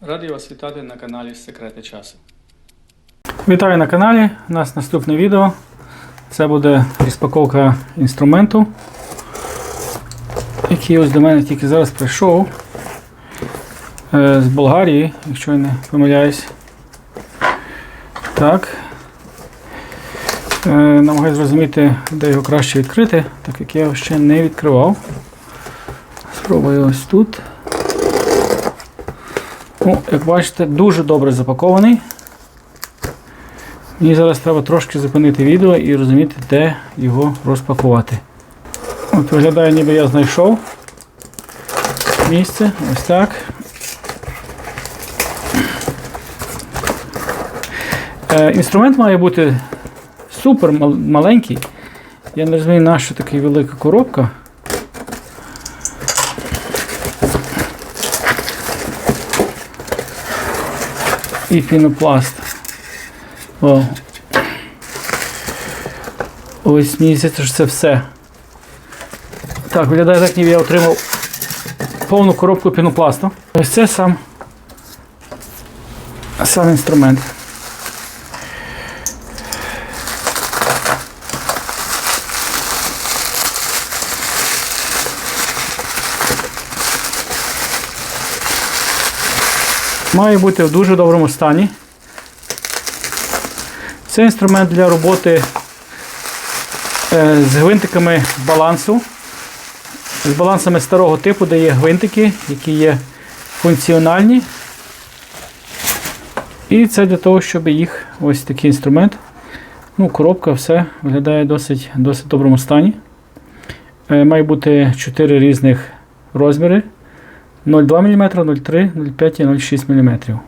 Радий вас вітати на каналі Секрети часу. Вітаю на каналі. У нас наступне відео. Це буде розпаковка інструменту, який ось до мене тільки зараз прийшов е, з Болгарії, якщо я не помиляюсь. Так. Е, Намагаюсь зрозуміти, де його краще відкрити, так як я його ще не відкривав. Спробую ось тут. Ну, як бачите, дуже добре запакований. Мені зараз треба трошки зупинити відео і розуміти, де його розпакувати. От виглядає, ніби я знайшов місце. Ось так. Е, інструмент має бути супер маленький. Я не розумію, на що така велика коробка. І пінопласт. О. Ось мені здається, що це все. Так, виглядає так, ніби я отримав повну коробку пінопласту. Ось це сам, сам інструмент. Має бути в дуже доброму стані. Це інструмент для роботи е, з гвинтиками балансу. З балансами старого типу, де є гвинтики, які є функціональні. І це для того, щоб їх ось такий інструмент. Ну, коробка, все виглядає досить досить доброму стані. Е, Має бути 4 різних розміри: 0,2 мм, 0,3, 0,5 і 0,6 мм.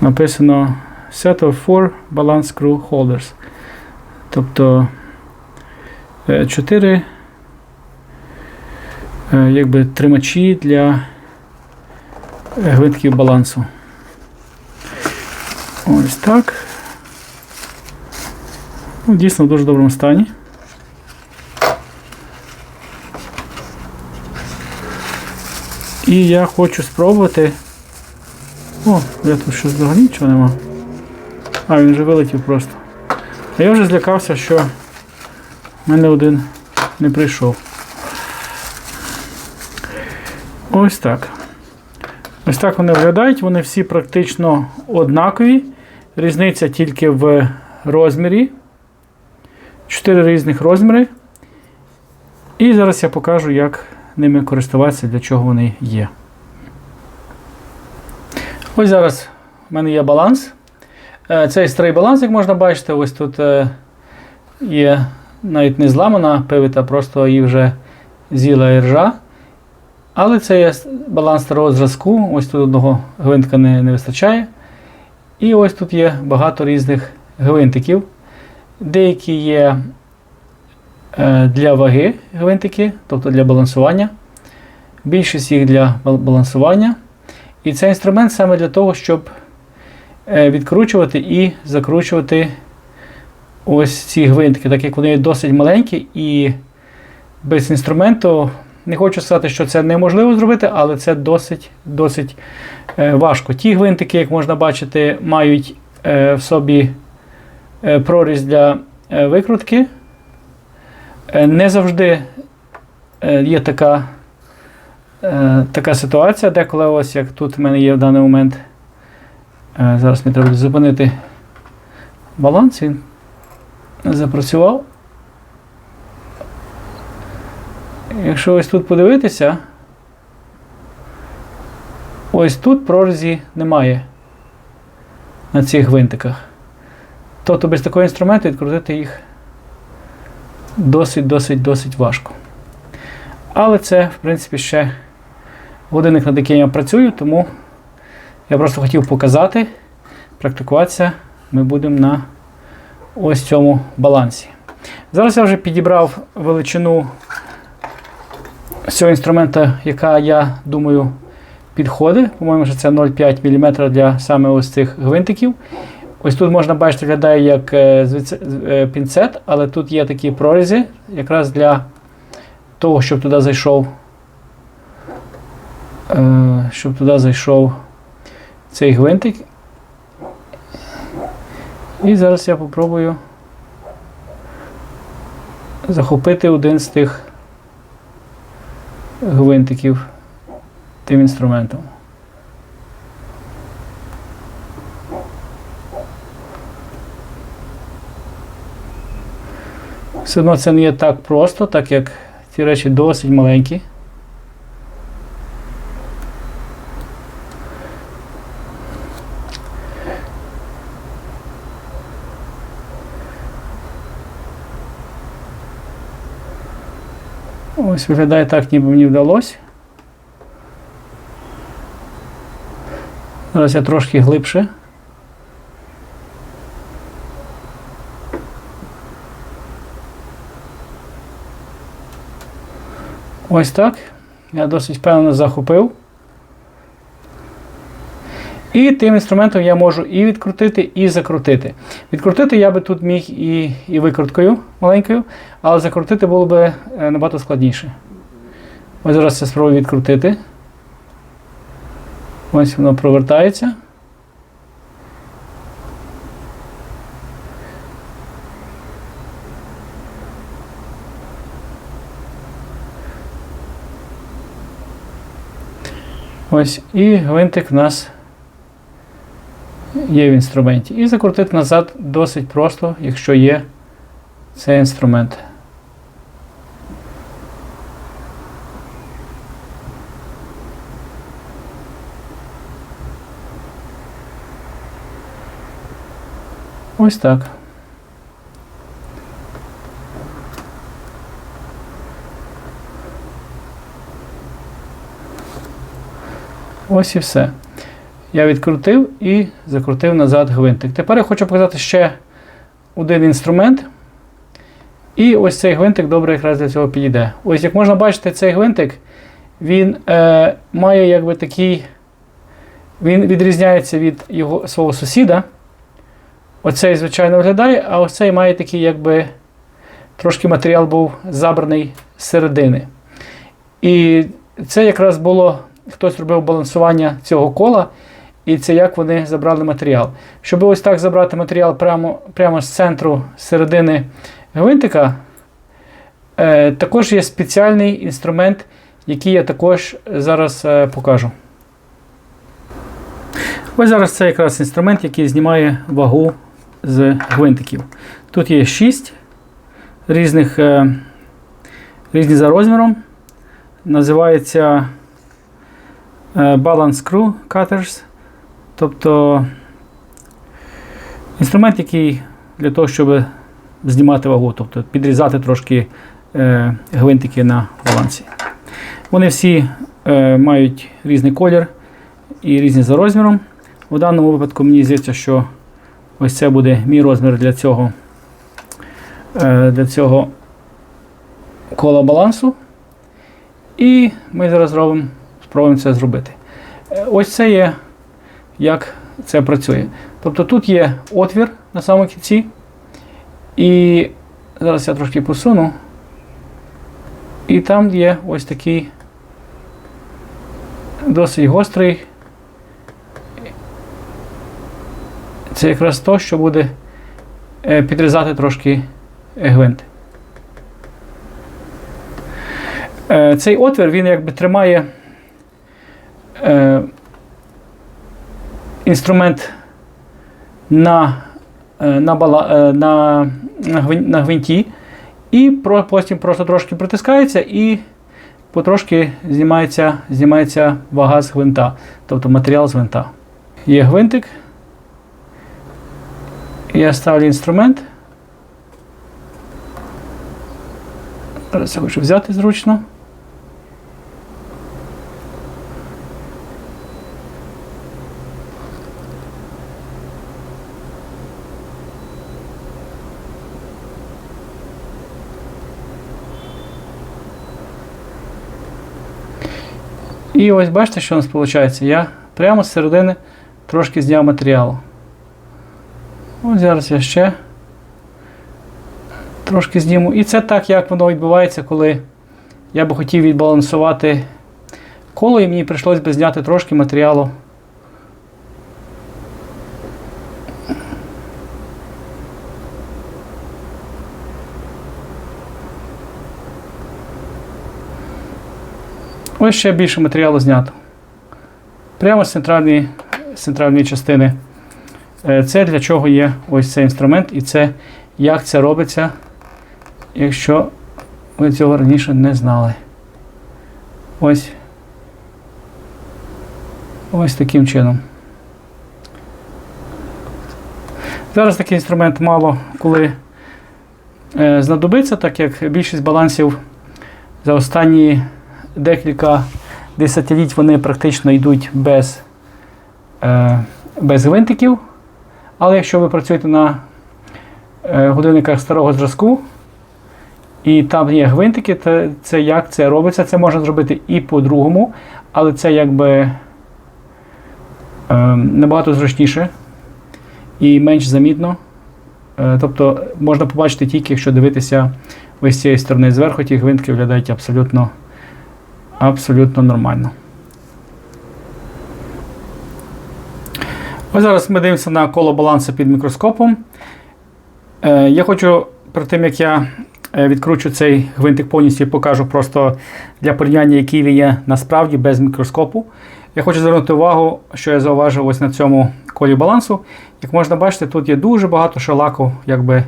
Написано Set of 4 Balance Screw Holders. Тобто 4 якби тримачі для е, гвинтків балансу. Ось так. Ну, Дійсно в дуже доброму стані. І я хочу спробувати. О, я тут щось взагалі нічого нема. А, він вже вилетів просто. А я вже злякався, що в мене один не прийшов. Ось так. Ось так вони виглядають. Вони всі практично однакові. Різниця тільки в розмірі. Чотири різних розміри. І зараз я покажу, як ними користуватися, для чого вони є. Ось зараз в мене є баланс. Е, Цей старий баланс, як можна бачити, ось тут е, є навіть не зламана пивита, просто її вже з'їла іржа. Але це є баланс старого зразку. Ось тут одного гвинтика не, не вистачає. І ось тут є багато різних гвинтиків. Деякі є для ваги гвинтики, тобто для балансування. Більшість їх для балансування. І цей інструмент саме для того, щоб е, відкручувати і закручувати ось ці гвинтики, так як вони досить маленькі і без інструменту. Не хочу сказати, що це неможливо зробити, але це досить досить е, важко. Ті гвинтики, як можна бачити, мають е, в собі е, проріз для е, викрутки. Е, не завжди е, є така е, така ситуація, деколи ось як тут в мене є в даний момент. Зараз мені треба зупинити баланс, він запрацював. Якщо ось тут подивитися, ось тут прорізі немає на цих гвинтиках. Тобто без такого інструменту відкрутити їх досить-досить-досить важко. Але це, в принципі, ще годинник, над яким я працюю, тому я просто хотів показати, практикуватися ми будемо на ось цьому балансі. Зараз я вже підібрав величину цього інструмента, яка, я думаю, підходить. По-моєму, що це 0,5 мм для саме ось цих гвинтиків. Ось тут можна бачити, виглядає як е, е, пінцет, але тут є такі прорізи, якраз для того, щоб туди зайшов е, щоб туди зайшов цей гвинтик. І зараз я попробую захопити один з тих гвинтиків тим інструментом. Все одно це не є так просто, так як ці речі досить маленькі. Ось виглядає так, ніби мені вдалося. Зараз я трошки глибше. Ось так. Я досить впевнено захопив. І тим інструментом я можу і відкрутити, і закрутити. Відкрутити я би тут міг і, і викруткою маленькою, але закрутити було б е, набагато складніше. Ось зараз я спробую відкрутити. Ось воно провертається. Ось і гвинтик в нас є в інструменті. І закрутити назад досить просто, якщо є цей інструмент. Ось так. Ось і все. Я відкрутив і закрутив назад гвинтик. Тепер я хочу показати ще один інструмент. І ось цей гвинтик добре якраз для цього підійде. Ось, як можна бачити, цей гвинтик він е, має якби такий. Він відрізняється від його свого сусіда. Оцей, звичайно, виглядає, а ось цей має такий, якби трошки матеріал був забраний з середини. І це якраз було, хтось робив балансування цього кола, і це як вони забрали матеріал. Щоб ось так забрати матеріал прямо, прямо з центру середини гвинтика, е, також є спеціальний інструмент, який я також зараз е, покажу. Ось зараз це якраз інструмент, який знімає вагу з гвинтиків. Тут є 6 різних, е, різні за розміром. Називається Balance Screw Cutters. Тобто інструмент, який для того, щоб знімати вагу, тобто підрізати трошки е, гвинтики на балансі. Вони всі е, мають різний колір і різні за розміром. У даному випадку мені здається, що ось це буде мій розмір для цього, е, для цього кола балансу. І ми зараз зробимо, спробуємо це зробити. Ось це є, як це працює. Тобто тут є отвір на самому кінці. І зараз я трошки посуну. І там є ось такий досить гострий. Це якраз то, що буде е, підрізати трошки е, гвинт. Е, Цей отвір він якби тримає е, інструмент на, е, на, бала, е, на, на, гвинті, і потім просто трошки притискається і потрошки знімається, знімається вага з гвинта, тобто матеріал з гвинта. Є гвинтик. Я ставлю інструмент. Зараз я хочу взяти зручно. І ось бачите, що у нас виходить? Я прямо з середини трошки зняв матеріалу. Ось зараз я ще трошки зніму. І це так, як воно відбувається, коли я би хотів відбалансувати коло, і мені прийшлось би зняти трошки матеріалу. Ось ще більше матеріалу знято. Прямо з центральної, з центральної частини. Е, Це для чого є ось цей інструмент, і це як це робиться, якщо ви цього раніше не знали. Ось. Ось таким чином. Зараз такий інструмент мало коли е, знадобиться, так як більшість балансів за останні декілька десятиліть вони практично йдуть без, е, без гвинтиків. Але якщо ви працюєте на е, годинниках старого зразку, і там є гвинтики, то це як це робиться? Це можна зробити і по-другому, але це якби е, набагато зручніше і менш замітно. Е, тобто можна побачити тільки, якщо дивитися ось з цієї сторони зверху, ті гвинтики виглядають абсолютно, абсолютно нормально. Ось зараз ми дивимося на коло балансу під мікроскопом. Е, я хочу, перед тим як я е, відкручу цей гвинтик повністю і покажу просто для порівняння, який він є насправді без мікроскопу. Я хочу звернути увагу, що я зауважив ось на цьому колі балансу. Як можна бачити, тут є дуже багато шелаку, якби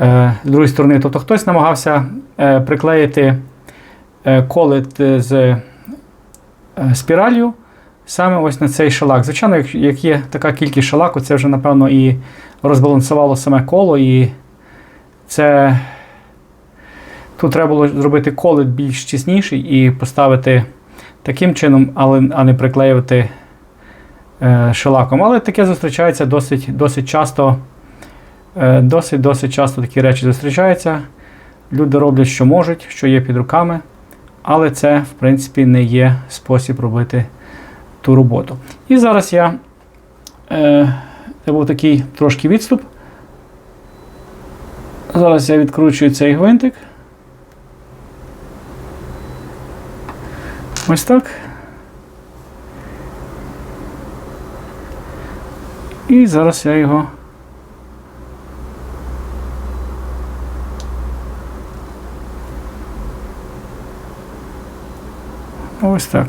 е, з другої сторони. Тобто хтось намагався приклеїти е, колет з е, спіралью саме ось на цей шелак. Звичайно, як, є така кількість шелаку, це вже, напевно, і розбалансувало саме коло, і це тут треба було зробити колет більш тісніший і поставити таким чином, але, а не приклеювати е, шелаком. Але таке зустрічається досить, досить часто. Е, досить, досить часто такі речі зустрічаються. Люди роблять, що можуть, що є під руками, але це, в принципі, не є спосіб робити ту роботу. І зараз я е, це був такий трошки відступ. Зараз я відкручую цей гвинтик. Ось так. І зараз я його. Ось так.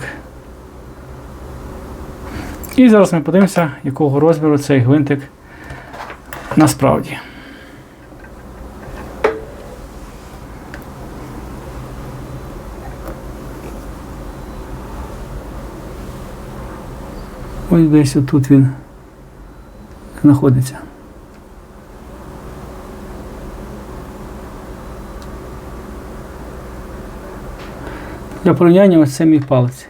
І зараз ми подивимося, якого розміру цей гвинтик насправді. Ось десь отут він знаходиться. Для порівняння ось це мій палець.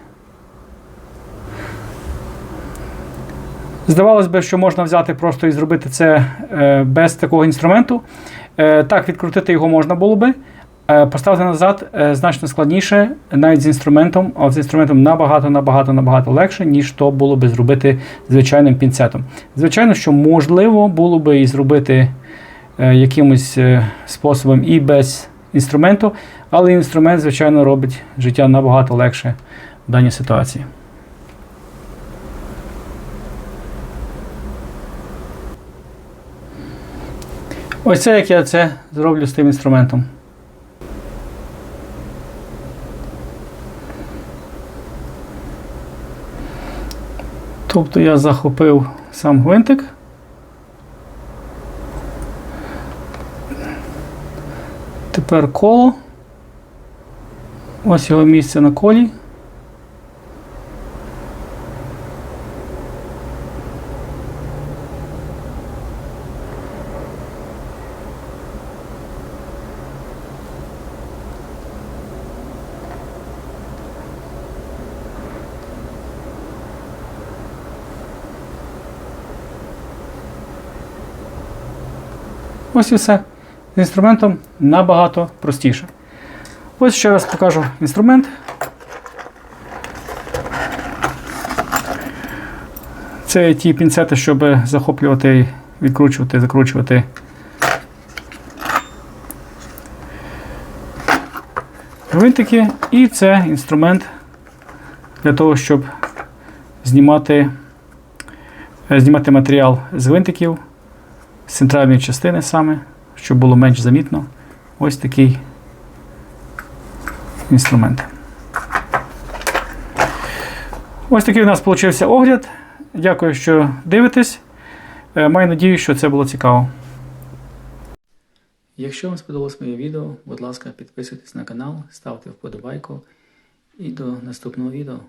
Здавалось би, що можна взяти просто і зробити це е, без такого інструменту. Е, так, відкрутити його можна було би. Е, поставити назад значно складніше, навіть з інструментом, а з інструментом набагато, набагато, набагато легше, ніж то було би зробити звичайним пінцетом. Звичайно, що можливо було би і зробити якимось способом і без інструменту, але інструмент, звичайно, робить життя набагато легше в даній ситуації. Ось це як я це зроблю з тим інструментом. Тобто я захопив сам гвинтик. Тепер коло. Ось його місце на колі. Ось і все. Інструментом набагато простіше. Ось ще раз покажу інструмент. Це ті пінцети, щоб захоплювати, відкручувати, закручувати. Гвинтики. І це інструмент для того, щоб знімати, знімати матеріал з гвинтиків, з центральної частини саме, щоб було менш замітно. Ось такий інструмент. Ось такий у нас вийшов огляд. Дякую, що дивитесь. Е, Маю надію, що це було цікаво. Якщо вам сподобалось моє відео, будь ласка, підписуйтесь на канал, ставте вподобайку і до наступного відео.